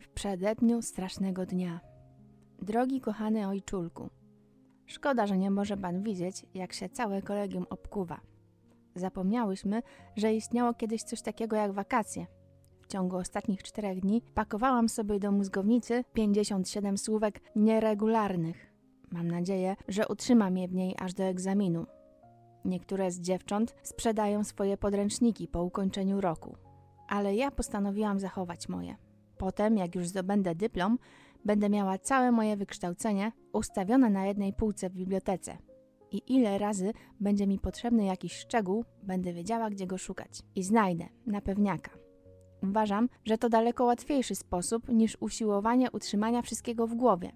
w przededniu strasznego dnia. Drogi kochany ojczulku, szkoda, że nie może pan widzieć, jak się całe kolegium obkuwa. Zapomniałyśmy, że istniało kiedyś coś takiego jak wakacje. W ciągu ostatnich czterech dni pakowałam sobie do mózgownicy 57 słówek nieregularnych. Mam nadzieję, że utrzymam je w niej aż do egzaminu. Niektóre z dziewcząt sprzedają swoje podręczniki po ukończeniu roku, ale ja postanowiłam zachować moje. Potem, jak już zdobędę dyplom, będę miała całe moje wykształcenie ustawione na jednej półce w bibliotece. I ile razy będzie mi potrzebny jakiś szczegół, będę wiedziała, gdzie go szukać. I znajdę, na pewniaka. Uważam, że to daleko łatwiejszy sposób niż usiłowanie utrzymania wszystkiego w głowie.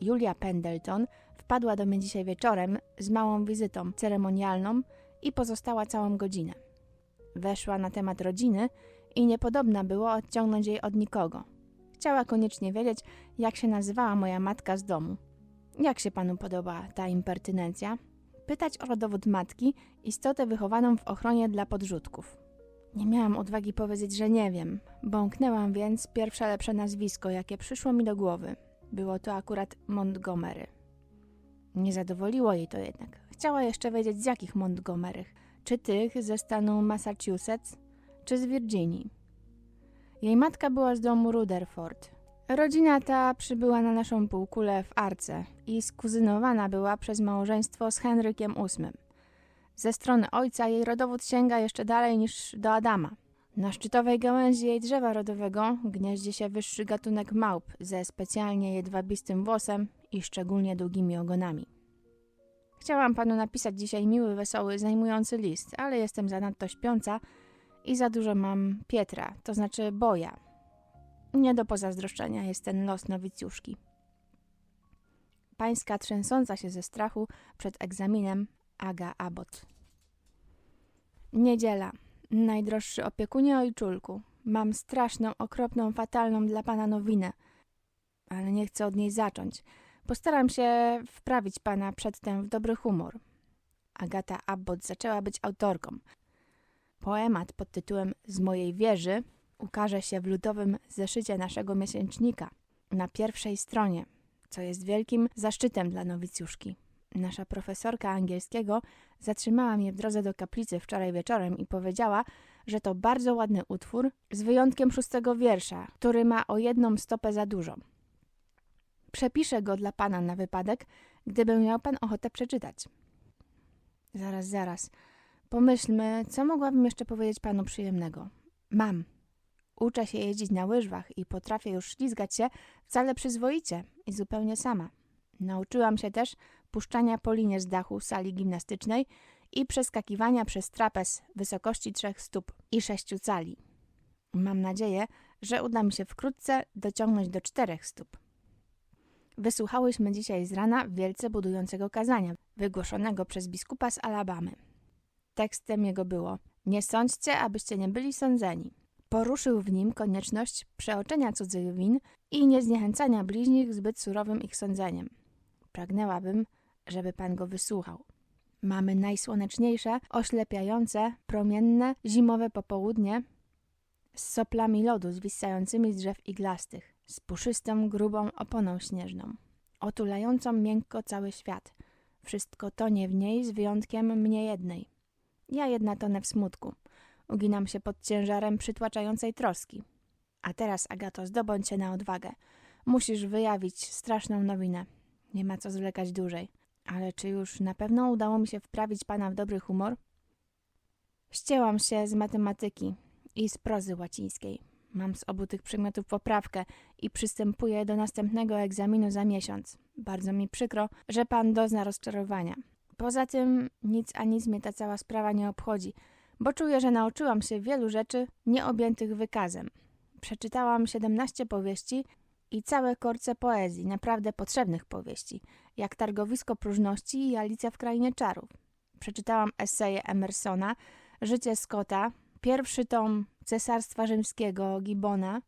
Julia Pendleton wpadła do mnie dzisiaj wieczorem z małą wizytą ceremonialną i pozostała całą godzinę. Weszła na temat rodziny i niepodobna było odciągnąć jej od nikogo. Chciała koniecznie wiedzieć, jak się nazywała moja matka z domu. Jak się panu podoba ta impertynencja? Pytać o rodowód matki, istotę wychowaną w ochronie dla podrzutków. Nie miałam odwagi powiedzieć, że nie wiem. Bąknęłam więc pierwsze lepsze nazwisko, jakie przyszło mi do głowy. Było to akurat Montgomery. Nie zadowoliło jej to jednak. Chciała jeszcze wiedzieć, z jakich Montgomerych. Czy tych ze stanu Massachusetts, czy z Virginii. Jej matka była z domu Rutherford. Rodzina ta przybyła na naszą półkulę w Arce i skuzynowana była przez małżeństwo z Henrykiem VIII. Ze strony ojca jej rodowód sięga jeszcze dalej niż do Adama. Na szczytowej gałęzi jej drzewa rodowego gnieździ się wyższy gatunek małp ze specjalnie jedwabistym włosem i szczególnie długimi ogonami. Chciałam panu napisać dzisiaj miły, wesoły, zajmujący list, ale jestem zanadto śpiąca i za dużo mam Pietra, to znaczy boja. Nie do pozazdroszczenia jest ten los nowicjuszki. Pańska trzęsąca się ze strachu przed egzaminem Aga Abbott. Niedziela. Najdroższy opiekunie ojczulku. Mam straszną, okropną, fatalną dla pana nowinę, ale nie chcę od niej zacząć. Postaram się wprawić pana przedtem w dobry humor. Agata Abbott zaczęła być autorką. Poemat pod tytułem Z mojej wieży ukaże się w ludowym zeszycie naszego miesięcznika na pierwszej stronie, co jest wielkim zaszczytem dla nowicjuszki. Nasza profesorka angielskiego zatrzymała mnie w drodze do kaplicy wczoraj wieczorem i powiedziała, że to bardzo ładny utwór, z wyjątkiem szóstego wiersza, który ma o jedną stopę za dużo. Przepiszę go dla pana na wypadek, gdyby miał pan ochotę przeczytać. Zaraz, zaraz. Pomyślmy, co mogłabym jeszcze powiedzieć panu przyjemnego. Mam. Uczę się jeździć na łyżwach i potrafię już ślizgać się wcale przyzwoicie i zupełnie sama. Nauczyłam się też puszczania po linie z dachu sali gimnastycznej i przeskakiwania przez trapez wysokości trzech stóp i sześciu cali. Mam nadzieję, że uda mi się wkrótce dociągnąć do czterech stóp. Wysłuchałyśmy dzisiaj z rana wielce budującego kazania, wygłoszonego przez biskupa z Alabamy. Tekstem jego było: Nie sądźcie, abyście nie byli sądzeni. Poruszył w nim konieczność przeoczenia cudzych win i niezniechęcania bliźnich zbyt surowym ich sądzeniem. Pragnęłabym, żeby pan go wysłuchał. Mamy najsłoneczniejsze, oślepiające, promienne, zimowe popołudnie z soplami lodu zwisającymi z drzew iglastych, z puszystą, grubą oponą śnieżną, otulającą miękko cały świat. Wszystko tonie w niej z wyjątkiem mnie jednej. Ja jedna tonę w smutku. Uginam się pod ciężarem przytłaczającej troski. A teraz, Agato, zdobądź się na odwagę. Musisz wyjawić straszną nowinę. Nie ma co zwlekać dłużej. Ale czy już na pewno udało mi się wprawić pana w dobry humor? Ścięłam się z matematyki i z prozy łacińskiej. Mam z obu tych przedmiotów poprawkę i przystępuję do następnego egzaminu za miesiąc. Bardzo mi przykro, że pan dozna rozczarowania. Poza tym nic a nic mnie ta cała sprawa nie obchodzi, bo czuję, że nauczyłam się wielu rzeczy nieobjętych wykazem. Przeczytałam 17 powieści i całe korce poezji, naprawdę potrzebnych powieści, jak Targowisko Próżności i Alicja w Krainie Czarów. Przeczytałam eseje Emersona, Życie Scotta, pierwszy tom Cesarstwa Rzymskiego Gibbona,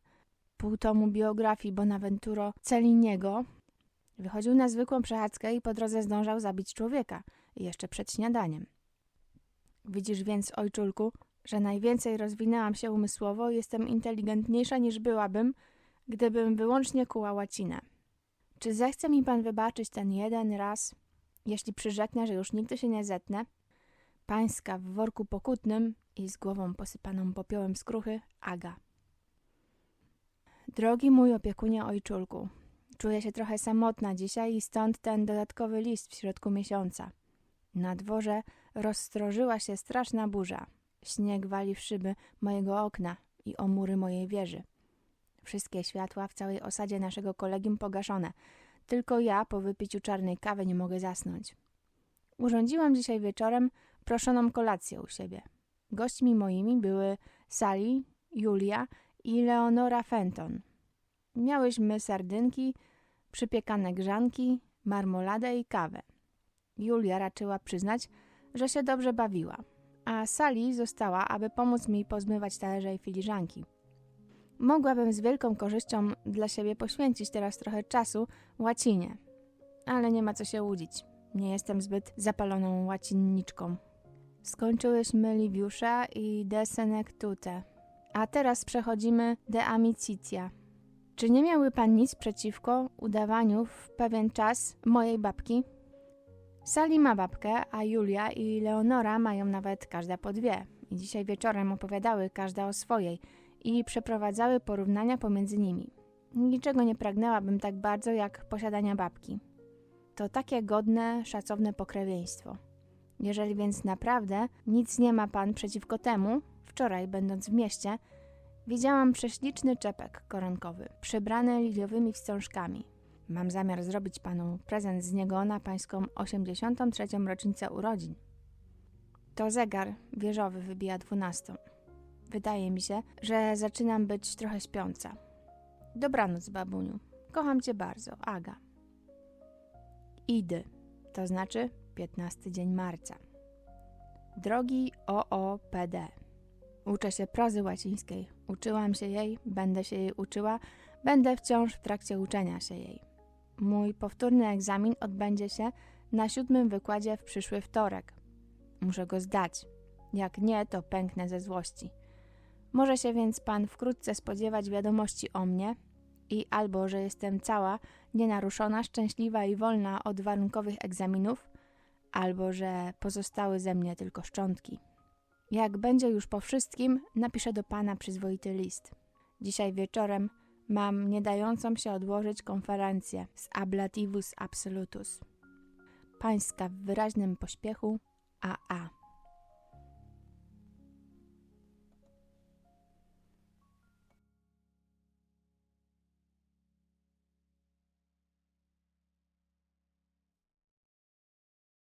pół tomu biografii Bonaventuro Celliniego. Wychodził na zwykłą przechadzkę i po drodze zdążał zabić człowieka, jeszcze przed śniadaniem. Widzisz więc, ojczulku, że najwięcej rozwinęłam się umysłowo i jestem inteligentniejsza niż byłabym, gdybym wyłącznie kuła łacinę. Czy zechce mi pan wybaczyć ten jeden raz, jeśli przyrzeknę, że już nigdy się nie zetnę? Pańska w worku pokutnym i z głową posypaną popiołem skruchy, Aga. Drogi mój opiekunie ojczulku, czuję się trochę samotna dzisiaj i stąd ten dodatkowy list w środku miesiąca. Na dworze rozstrożyła się straszna burza. Śnieg wali w szyby mojego okna i o mury mojej wieży. Wszystkie światła w całej osadzie naszego kolegium pogaszone. Tylko ja po wypiciu czarnej kawy nie mogę zasnąć. Urządziłam dzisiaj wieczorem proszoną kolację u siebie. Gośćmi moimi były Sally, Julia i Leonora Fenton. Miałyśmy sardynki, przypiekane grzanki, marmoladę i kawę. Julia raczyła przyznać, że się dobrze bawiła, a Sally została, aby pomóc mi pozmywać talerze i filiżanki. Mogłabym z wielką korzyścią dla siebie poświęcić teraz trochę czasu łacinie, ale nie ma co się łudzić. Nie jestem zbyt zapaloną łacinniczką. Skończyłyśmy Liviusza i De Senectute, a teraz przechodzimy De Amicitia. Czy nie miały pan nic przeciwko udawaniu w pewien czas mojej babki? Sali ma babkę, a Julia i Leonora mają nawet każda po dwie. I dzisiaj wieczorem opowiadały każda o swojej i przeprowadzały porównania pomiędzy nimi. Niczego nie pragnęłabym tak bardzo jak posiadania babki. To takie godne, szacowne pokrewieństwo. Jeżeli więc naprawdę nic nie ma pan przeciwko temu, wczoraj, będąc w mieście, widziałam prześliczny czepek koronkowy, przybrany liliowymi wstążkami. Mam zamiar zrobić panu prezent z niego na pańską 83. rocznicę urodzin. To zegar wieżowy wybija dwunastą. Wydaje mi się, że zaczynam być trochę śpiąca. Dobranoc, babuniu. Kocham cię bardzo, Aga. Idy, to znaczy 15 dzień marca. Drogi OOPD. Uczę się prozy łacińskiej. Uczyłam się jej, będę się jej uczyła, będę wciąż w trakcie uczenia się jej. Mój powtórny egzamin odbędzie się na siódmym wykładzie w przyszły wtorek. Muszę go zdać. Jak nie, to pęknę ze złości. Może się więc pan wkrótce spodziewać wiadomości o mnie i albo, że jestem cała, nienaruszona, szczęśliwa i wolna od warunkowych egzaminów, albo, że pozostały ze mnie tylko szczątki. Jak będzie już po wszystkim, napiszę do pana przyzwoity list. Dzisiaj wieczorem mam nie dającą się odłożyć konferencję z ablativus absolutus. Pańska w wyraźnym pośpiechu A.A.